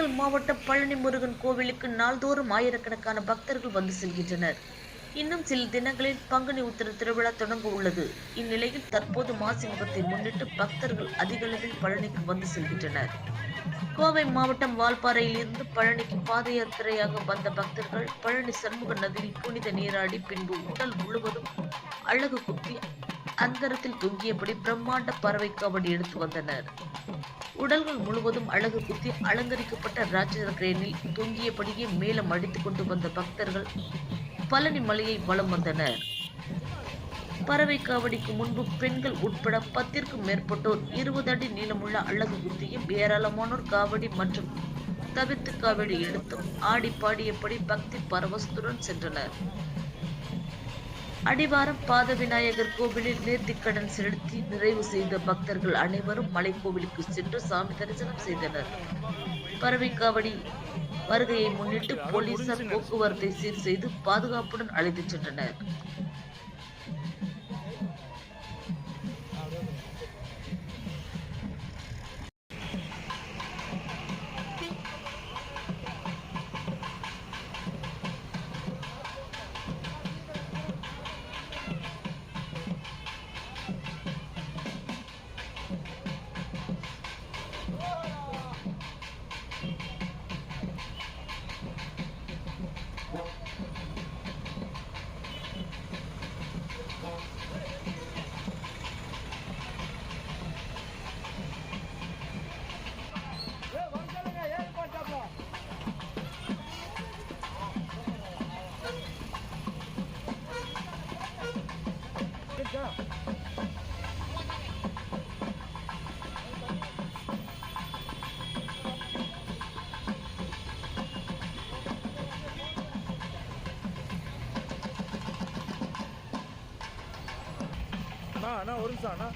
திண்டுக்கல் மாவட்டம் பழனி முருகன் கோவிலுக்கு நாள்தோறும் ஆயிரக்கணக்கான பக்தர்கள் வந்து செல்கின்றனர். இன்னும் சில தினங்களில் பங்குனி உத்திர திருவிழா தொடங்க உள்ளது. இந்நிலையில் தற்போது மாசி முகத்தை முன்னிட்டு பக்தர்கள் அதிக அளவில் பழனிக்கு வந்து செல்கின்றனர். கோவை மாவட்டம் வால்பாறையில் இருந்து பழனிக்கு பாத யாத்திரையாக வந்த பக்தர்கள் பழனி சண்முக நதியில் புனித நீராடி பின்பு உடல் முழுவதும் அழகு குத்தி அந்தரத்தில் தொங்கியபடி பிரம்மாண்ட பறவை காவடி எடுத்து வந்தனர். உடல்கள் முழுவதும் அழகு குத்தி அலங்கரிக்கப்பட்ட ராட்சத கிரேனில் தொங்கியபடியே மேலும் அடித்துக் கொண்டு வந்த பக்தர்கள் பழனி மலையை வலம் வந்தனர். பறவை காவடிக்கு முன்பு பெண்கள் உட்பட பத்திற்கும் மேற்பட்டோர் இருபது அடி நீளமுள்ள அழகு குத்தியும் ஏராளமானோர் காவடி மற்றும் தவிர்த்து காவடி எடுத்தும் ஆடி பாடியபடி பக்தி பரவசத்துடன் சென்றனர். அடிவாரம் பாத விநாயகர் கோவிலில் நேர்த்திக்கடன் செலுத்தி நிறைவு செய்த பக்தர்கள் அனைவரும் மலைக்கோவிலுக்கு சென்று சாமி தரிசனம் செய்தனர். பறவை காவடி வருகையை முன்னிட்டு போலீசார் போக்குவரத்தை சீர் செய்து பாதுகாப்புடன் அழைத்துச் சென்றனர். அண்ணா அண்ணா ஒரு நிமிஷம் அண்ணா.